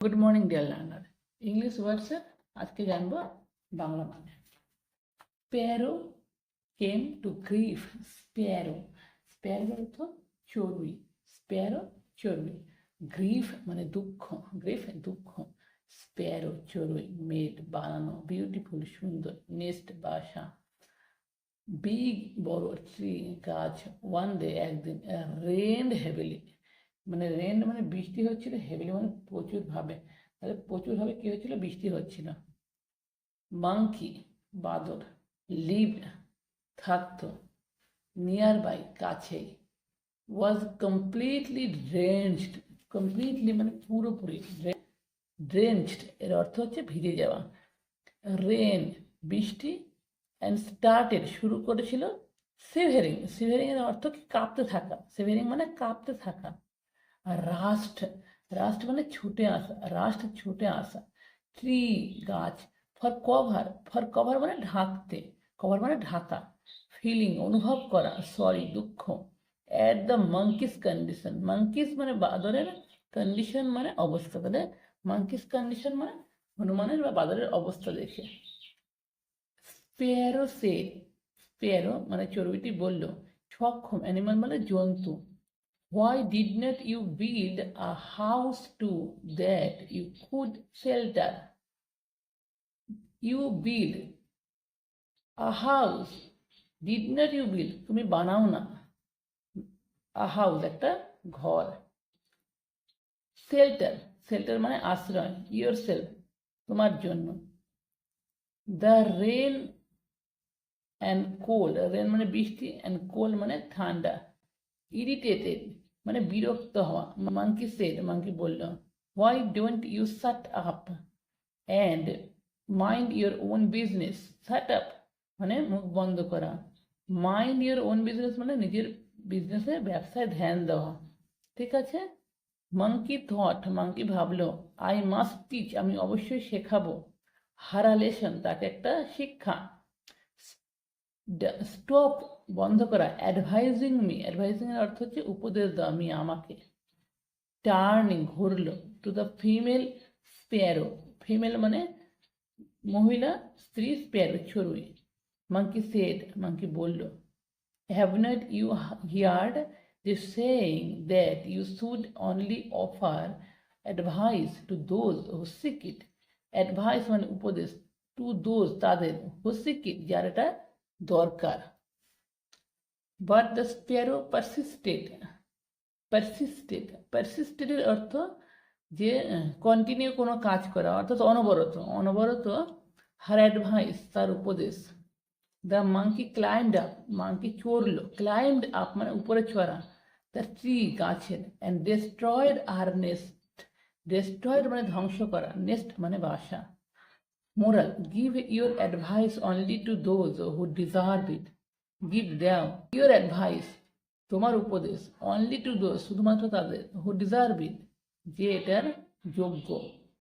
Good morning dear learner English ওয়ার্ডসের আজকে জানব বাংলা মানে। Sparrow came to grief sparrow sparrow অর্থ চড়ুই। স্প্যারো চড়ুই। গ্রিফ মানে দুঃখ। গ্রিফ দুঃখ। স্প্যারো চড়ুই মেড বানানো বিউটিফুল সুন্দর নেস্ট বাসা। বিগ বড় ট্রি গাছ ওয়ান ডে একদিন রেন্ড হেভিলি মানে রেন্ড মানে বৃষ্টি হচ্ছিল হেভিলি মানে প্রচুরভাবে তাহলে প্রচুরভাবে কি হচ্ছিল? বৃষ্টি হচ্ছিল। মাংকি বাদর লিভ থাকতো। নিয়ার বাই কাছেই। ওয়াজ কমপ্লিটলি ড্রেঞ্চড কমপ্লিটলি মানে পুরোপুরি ড্রেঞ্চড এর অর্থ হচ্ছে ভিজে যাওয়া। রেন বৃষ্টি অ্যান্ড স্টার্টেড শুরু করেছিল সিভেরিং সিভেরিং এর অর্থ কি? কাঁপতে থাকা। সিভেরিং মানে কাঁপতে থাকা। রাস্ট রাস্ট মানে ছুটে আসা রাস্ট ছুটে আসা ট্রি গাছ ফর কভার ফর কভার মানে ঢাকতে কভার মানে ঢাকা ফিলিং অনুভব করা সরি দুঃখ at the monkeys condition monkeys মানে বাদরের কন্ডিশন মানে অবস্থা তাহলে মাঙ্কিস কন্ডিশন মানে হনুমানের বা বাদরের অবস্থা দেখে স্পেয়ারো সে স্পেয়ারো মানে চর্বিটি বলল সক্ষম অ্যানিমাল মানে জন্তু Why did not you build a house too that you could shelter? You build a house. Did not you build? তুমি বানাও না a house একটা ঘর শেল্টার শেল্টার মানে আশ্রয় ইয়োর সেলফ তোমার জন্য the rain and cold rain মানে বৃষ্টি অ্যান্ড কোল্ড মানে ঠান্ডা ইরিটেটেড মানে বিরক্ত হওয়া। মাঙ্কি সেড মাঙ্কি বলল why don't you shut up and mind your own business shut up মানে মুখ বন্ধ করা। মাইন্ড ইউর ওন বিজনেস মানে নিজের বিজনেসে ব্যবসায় ধ্যান দেওয়া। ঠিক আছে? মাঙ্কি থট মাঙ্কি ভাবলো আই মাস্ট টিচ আমি অবশ্যই শেখাবো। হারালেশন, তাকে একটা শিক্ষা। স্টপ বন্ধ করা অ্যাডভাইজিং মি অ্যাডভাইজিং এর অর্থ হচ্ছে উপদেশ দেওয়া মি আমাকে। Turning ঘুরলো to the female sparrow female মানে মহিলা, স্ত্রী স্পেয়ারো চড়ুই। মাঙ্কি সেড মাঙ্কি বলল। Have not you heard the saying that you should only offer advice to those who seek it. Advice মানে উপদেশ। টু দোজ তাদের, who seek it, যার এটা দরকার। But the sparrow persisted persisted পারসিস্টেডের অর্থ যে continue কোনো কাজ করা, অর্থাৎ অনবরত অনবরত হার অ্যাডভাইস তার উপদেশ। The monkey climbed up monkey চড়লো climbed up মানে উপরে চড়া। দ্য ট্রি গাছের অ্যান্ড ডেস্ট্রয়েড আর নেস্ট ডেস্ট্রয়েড মানে ধ্বংস করা নেস্ট মানে বাসা। Moral give your advice only to those who deserve it. Give দেও your অ্যাডভাইস তোমার উপদেশ অনলি টু দোজ শুধুমাত্র তাদের হু ডিজার্ভ ইট যে এটার যোগ্য